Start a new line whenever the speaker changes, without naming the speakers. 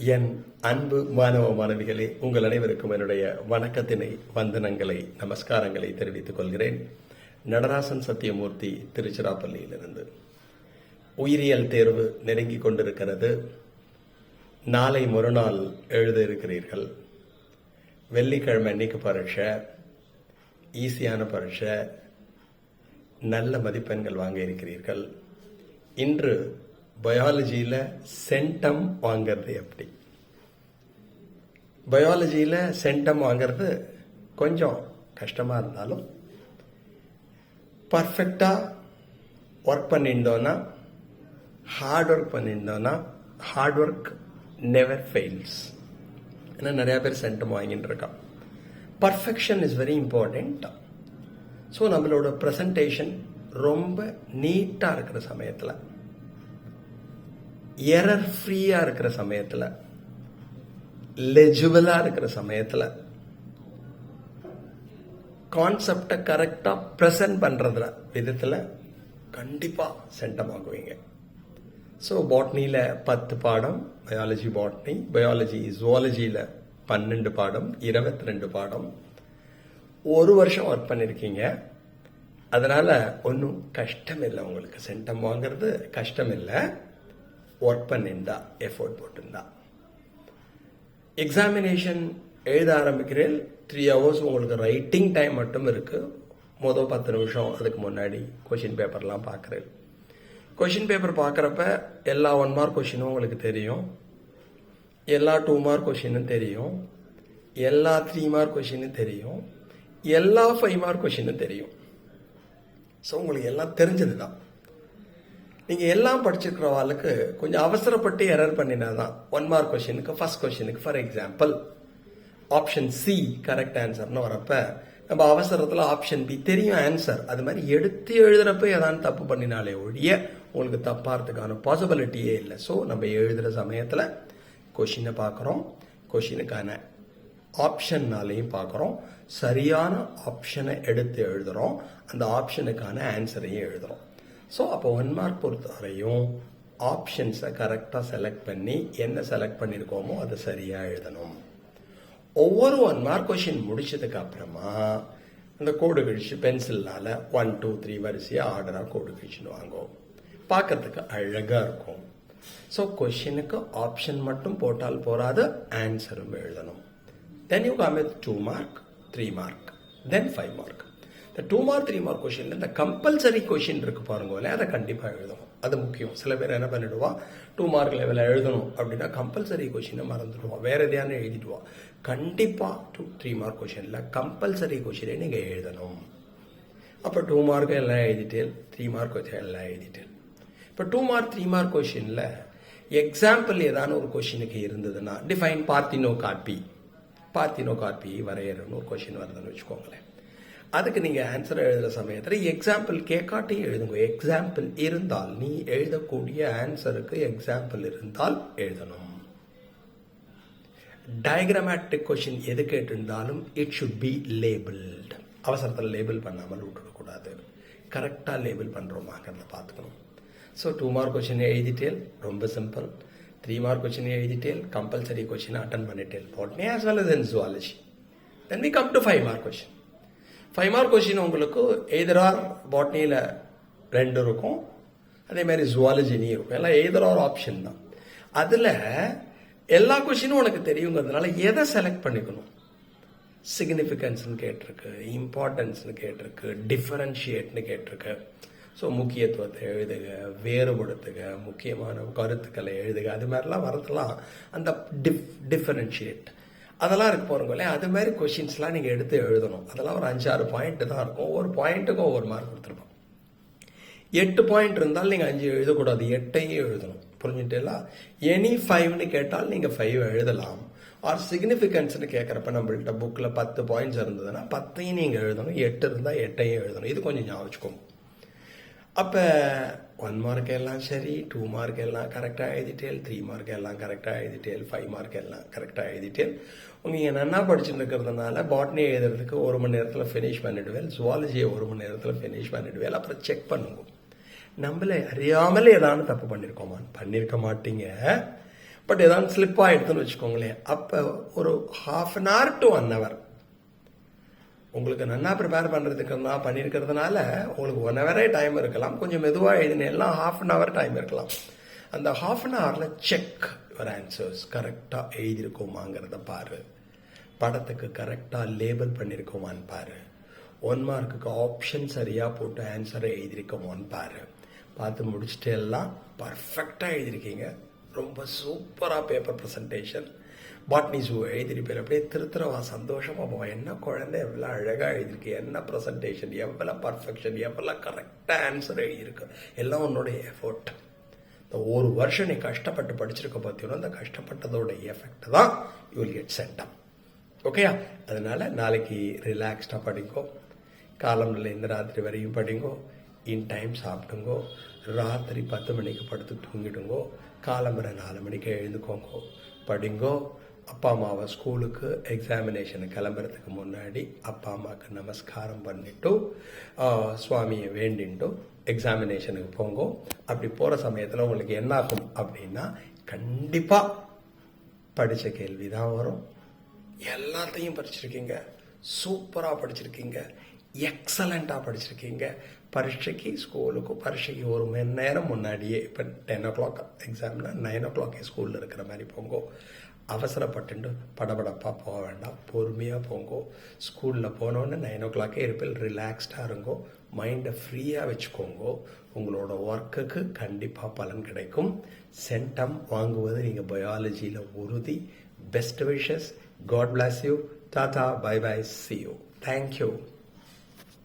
என் அன்பு மாணவ மாணவிகளே உங்கள் அனைவருக்கும் என்னுடைய வணக்கத்தினை வந்தனங்களை நமஸ்காரங்களை தெரிவித்துக் கொள்கிறேன். நடராசன் சத்தியமூர்த்தி திருச்சிராப்பள்ளியிலிருந்து. உயிரியல் தேர்வு நெருங்கிக் கொண்டிருக்கிறது. நாளை மறுநாள் எழுத இருக்கிறீர்கள் வெள்ளிக்கிழமை அன்னைக்கு பரீட்சை ஈஸியான பரீட்சை நல்ல மதிப்பெண்கள் வாங்க இருக்கிறீர்கள். இன்று பயாலஜியில் சென்டம் வாங்கிறது எப்படி? பயாலஜியில் சென்டம் வாங்கிறது கொஞ்சம் கஷ்டமாக இருந்தாலும் பர்ஃபெக்டாக ஒர்க் பண்ணியிருந்தோன்னா ஹார்ட் ஒர்க் பண்ணியிருந்தோன்னா ஹார்ட் ஒர்க் நெவர் ஃபெயில்ஸ் ஏன்னா நிறையா பேர் சென்டம் வாங்கிட்டு இருக்கான் perfection is very important so நம்மளோட ப்ரெசன்டேஷன் ரொம்ப நீட்டாக இருக்கிற சமயத்தில் எரர் ஃப்ரீயாக இருக்கிற சமயத்தில் லெஜிபிளாக இருக்கிற சமயத்தில் கான்செப்டை கரெக்டாக ப்ரெசன்ட் பண்ணுறதுல விதத்தில் கண்டிப்பாக சென்டம் ஆகுவீங்க ஸோ பாட்னியில் பத்து பாடம் பயாலஜி பாட்னி பயாலஜி ஜுவாலஜியில் பன்னெண்டு பாடம் இருபத்தி ரெண்டு பாடம். ஒரு வருஷம் ஒர்க் பண்ணியிருக்கீங்க அதனால் ஒன்றும் கஷ்டம் இல்லை உங்களுக்கு. சென்டம் வாங்குறது கஷ்டம் இல்லை ஒர்க் பண்ணியிருந்தா எஃபோர்ட் போட்டிருந்தா எக்ஸாமினேஷன் எழுத ஆரம்பிக்கிறேன். த்ரீ ஹவர்ஸ் உங்களுக்கு ரைட்டிங் டைம் மட்டும் இருக்குது மொதல் பத்து நிமிஷம் அதுக்கு முன்னாடி கொஷின் பேப்பர்லாம் பார்க்குறேன் கொஷின் பேப்பர் பார்க்குறப்ப எல்லா ஒன் மார்க் கொஷினும் உங்களுக்கு தெரியும். எல்லா டூ மார்க் கொஷினும் தெரியும். எல்லா த்ரீ மார்க் கொஷினும் தெரியும். எல்லா ஃபைவ் மார்க் கொஷினும் தெரியும். ஸோ உங்களுக்கு எல்லாம் தெரிஞ்சது தான் நீங்கள் எல்லாம் படிச்சிருக்கிற ஆளுக்கு கொஞ்சம் அவசரப்பட்டு எரர் பண்ணினா தான் ஒன் மார்க் கொஷினுக்கு ஃபர்ஸ்ட் கொஷினுக்கு for example option C correct ஆன்சர்னு வரப்ப நம்ம அவசரத்தில் ஆப்ஷன் பி தெரியும் ஆன்சர் அது மாதிரி எடுத்து எழுதுறப்ப ஏதாவது தப்பு பண்ணினாலே ஒழிய உங்களுக்கு தப்பாகிறதுக்கான பாசிபிலிட்டியே இல்லை. ஸோ நம்ம எழுதுகிற சமயத்தில் கொஷினை பார்க்குறோம். கொஷினுக்கான ஆப்ஷன்னாலையும் பார்க்குறோம். சரியான ஆப்ஷனை எடுத்து எழுதுகிறோம் அந்த ஆப்ஷனுக்கான ஆன்சரையும் எழுதுகிறோம் ஸோ அப்போ ஒன் மார்க் பொறுத்தவரையும் ஆப்ஷன்ஸை கரெக்டாக செலக்ட் பண்ணி என்ன செலக்ட் பண்ணியிருக்கோமோ அதை சரியாக எழுதணும். ஒவ்வொரு ஒன் மார்க் கொஷின் முடிச்சதுக்கு அப்புறமா அந்த கோடு கழிச்சு பென்சில்னால ஒன் டூ த்ரீ வரிசையாக ஆர்டராக கோடு கழிச்சுன்னு வாங்குவோம். பார்க்கறதுக்கு அழகாக இருக்கும். ஸோ கொஷினுக்கு ஆப்ஷன் மட்டும் போட்டால் போராது ஆன்சரும் எழுதணும். Then you come with two mark three mark then five mark இந்த டூ மார்க் த்ரீ மார்க் கொஷினில் இந்த கம்பல்சரி கொஷின் இருக்கு பாருங்களேன் அதை கண்டிப்பாக எழுதணும். அது முக்கியம். சில பேர் என்ன பண்ணிடுவா? டூ மார்க் லெவலில் எழுதணும் அப்படின்னா கம்பல்சரி கொஷினை மறந்துடுவோம் வேற எதையான எழுதிடுவா. கண்டிப்பாக டூ த்ரீ மார்க் கொஷினில் கம்பல்சரி கொஷினை நீங்கள் எழுதணும். அப்போ டூ மார்க் எல்லாம் எழுதிட்டேன் த்ரீ மார்க் கொஷின் எல்லாம் எழுதிட்டேன். இப்போ டூ மார்க் த்ரீ மார்க் கொஷினில் எக்ஸாம்பிள் ஏதான ஒரு கொஷினுக்கு இருந்ததுன்னா டிஃபைன் பார்த்தினோ காப்பி பார்த்தினோ காப்பி வரையறன்னு ஒரு கொஷின் வருதுன்னு வச்சுக்கோங்களேன். அதுக்கு நீங்கள் ஆன்சர் எழுதுகிற சமயத்தில் எக்ஸாம்பிள் கேட்காட்டையும் எழுதுங்க. எக்ஸாம்பிள் இருந்தால் நீ எழுதக்கூடிய ஆன்சருக்கு எக்ஸாம்பிள் இருந்தால் எழுதணும். டயக்ராமேட்டிக் கொஷின் எது கேட்டிருந்தாலும் இட் ஷுட் பி லேபிள்டு அவசரத்தில் லேபிள் பண்ணாமல் விட்டுடக்கூடாது கரெக்டாக லேபிள் பண்ணுறோமாங்கிறத பார்த்துக்கணும். ஸோ டூ மார்க் கொஷின் எழுதிட்டேல் ரொம்ப சிம்பிள் த்ரீ மார்க் கொஷின் எழுதிட்டேல் கம்பல்சரி கொஷினை அட்டன் பண்ணிட்டேல் போட்டேன் as well as in zoology then we come to five mark question five mark question உங்களுக்கு எதிரார் பாட்னியில் ரெண்டு இருக்கும் அதே மாதிரி இருக்கும் எல்லாம் எதிரார் ஆப்ஷன் தான் அதில் எல்லா கொஷினும் உனக்கு தெரியுங்கிறதுனால எதை செலக்ட் பண்ணிக்கணும் சிக்னிஃபிகன்ஸ்னு கேட்டிருக்கு இம்பார்ட்டன்ஸ்னு கேட்டிருக்கு டிஃபரன்ஷியேட்னு கேட்டிருக்கு ஸோ முக்கியத்துவத்தை எழுதுக வேறுபடுத்துக முக்கியமான கருத்துக்களை எழுதுக அது மாதிரிலாம் வரதெல்லாம் அந்த டிஃப் டிஃபரன்ஷியேட் அதெல்லாம் இருக்கு இல்லையா? அது மாதிரி கொஷின்ஸ்லாம் நீங்கள் எடுத்து எழுதணும். அதெல்லாம் ஒரு அஞ்சாறு பாயிண்ட் தான் இருக்கும். ஒவ்வொரு பாயிண்ட்டுக்கும் ஒவ்வொரு மார்க் கொடுத்துருப்போம். எட்டு பாயிண்ட் இருந்தாலும் நீங்கள் அஞ்சு எழுதக்கூடாது. எட்டையும் எழுதணும். புரிஞ்சுட்டேலா எனி ஃபைவ்னு கேட்டால் நீங்கள் ஃபைவ் எழுதலாம். ஆர் சிக்னிஃபிகன்ஸ்னு கேட்குறப்ப நம்மள்கிட்ட புக்கில் பத்து பாயிண்ட்ஸ் இருந்ததுன்னா பத்தையும் நீங்கள் எழுதணும். எட்டு இருந்தால் எட்டையும் எழுதணும். இது கொஞ்சம் ஞாபகம் வச்சுக்கோங்க. அப்போ ஒன் மார்க் எல்லாம் சரி டூ மார்க் எல்லாம் கரெக்டாக எழுதிட்டேல் த்ரீ மார்க் எல்லாம் கரெக்டாக எழுதிட்டேல் ஃபைவ் மார்க் எல்லாம் கரெக்டாக எழுதிட்டேல் நீங்கள் நன்னா படிச்சுட்டு இருக்கிறதுனால பாட்னி எழுதுறதுக்கு ஒரு மணி நேரத்தில் ஃபினிஷ் பண்ணிடுவேன் ஜுவாலஜியை ஒரு மணி நேரத்தில் ஃபினிஷ் பண்ணிடுவேன் அப்புறம் செக் பண்ணுங்க நம்மளே அறியாமலே ஏதாவது தப்பு பண்ணியிருக்கோமா பண்ணியிருக்க மாட்டீங்க. பட் ஏதாவது ஸ்லிப் ஆகிடுதுன்னு வச்சுக்கோங்களேன். அப்போ ஒரு half an hour to one hour உங்களுக்கு நல்லா ப்ரிப்பேர் பண்ணுறதுக்கு நான் பண்ணியிருக்கிறதுனால உங்களுக்கு ஒன் ஹவரே டைம் இருக்கலாம். கொஞ்சம் மெதுவாக எழுதினெல்லாம் ஹாஃப் அன் ஹவர் டைம் இருக்கலாம். அந்த ஹாஃப் அன் ஹவரில் செக் யுவர் ஆன்சர்ஸ் கரெக்டாக எழுதியிருக்கோமாங்கிறத பாரு. படத்துக்கு கரெக்டாக லேபிள் பண்ணியிருக்கோமான்னு பாரு. ஒன் மார்க்குக்கு ஆப்ஷன் சரியாக போட்டு ஆன்சரை எழுதியிருக்கோமான்னு பாரு. பார்த்து முடிச்சுட்டு எல்லாம் பர்ஃபெக்டாக எழுதியிருக்கீங்க. ரொம்ப சூப்பராக பேப்பர் ப்ரெசன்டேஷன் பாட்னி ஷூ எழுதிருப்பேன் அப்படியே திருத்துறவா சந்தோஷமா போவோம் என்ன குழந்தை எவ்வளோ அழகாக எழுதியிருக்கு. என்ன ப்ரெசன்டேஷன் எவ்வளோ பர்ஃபெக்ஷன் எவ்வளோ கரெக்டாக ஆன்சர் எழுதியிருக்கு. எல்லாம் உன்னோடைய எஃபோர்ட் இந்த ஒரு வருஷம் நீ கஷ்டப்பட்டு படிச்சிருக்க பார்த்தீங்கன்னா அந்த கஷ்டப்பட்டதோட எஃபெக்ட் தான் யூ வில் கெட் சென்டம் ஓகேயா அதனால் நாளைக்கு ரிலாக்ஸ்டாக படிங்கோ. காலம்ல இந்த ராத்திரி வரையும் படிங்கோ. In time சாப்பிடுங்கோ. ராத்திரி பத்து மணிக்கு படுத்து தூங்கிடுங்கோ. காலம்பரை நாலு மணிக்கு எழுந்துக்கோங்கோ. படிங்கோ. அப்பா அம்மாவை ஸ்கூலுக்கு எக்ஸாமினேஷனுக்கு கிளம்புறதுக்கு முன்னாடி அப்பா அம்மாவுக்கு நமஸ்காரம் பண்ணிட்டு சுவாமியை வேண்டிட்டு எக்ஸாமினேஷனுக்கு போங்கோ. அப்படி போகிற சமயத்தில் உங்களுக்கு என்ன ஆகும் அப்படின்னா கண்டிப்பாக படித்த கேள்வி தான் வரும். எல்லாத்தையும் படிச்சிருக்கீங்க. சூப்பராக படிச்சிருக்கீங்க. எக்ஸலண்ட்டாக படிச்சிருக்கீங்க. பரீட்சைக்கு ஸ்கூலுக்கு பரீட்சைக்கு ஒரு மணி நேரம் முன்னாடியே இப்போ டென் ஓ கிளாக் எக்ஸாம்னா நைன் ஓ கிளாக்கே ஸ்கூலில் இருக்கிற மாதிரி போங்கோ அவசரப்பட்டுட்டு படபடப்பாக போக வேண்டாம் பொறுமையாக போங்கோ ஸ்கூலில் போனோன்னே நைன் ஓ கிளாக்கே இருப்பில் ரிலாக்ஸ்டாக இருங்கோ மைண்டை ஃப்ரீயாக வச்சுக்கோங்கோ உங்களோட ஒர்க்குக்கு கண்டிப்பாக பலன் கிடைக்கும் சென்டம் வாங்குவது நீங்கள் பயாலஜியில் உறுதி best wishes god bless you தாத்தா bye bye see you thank you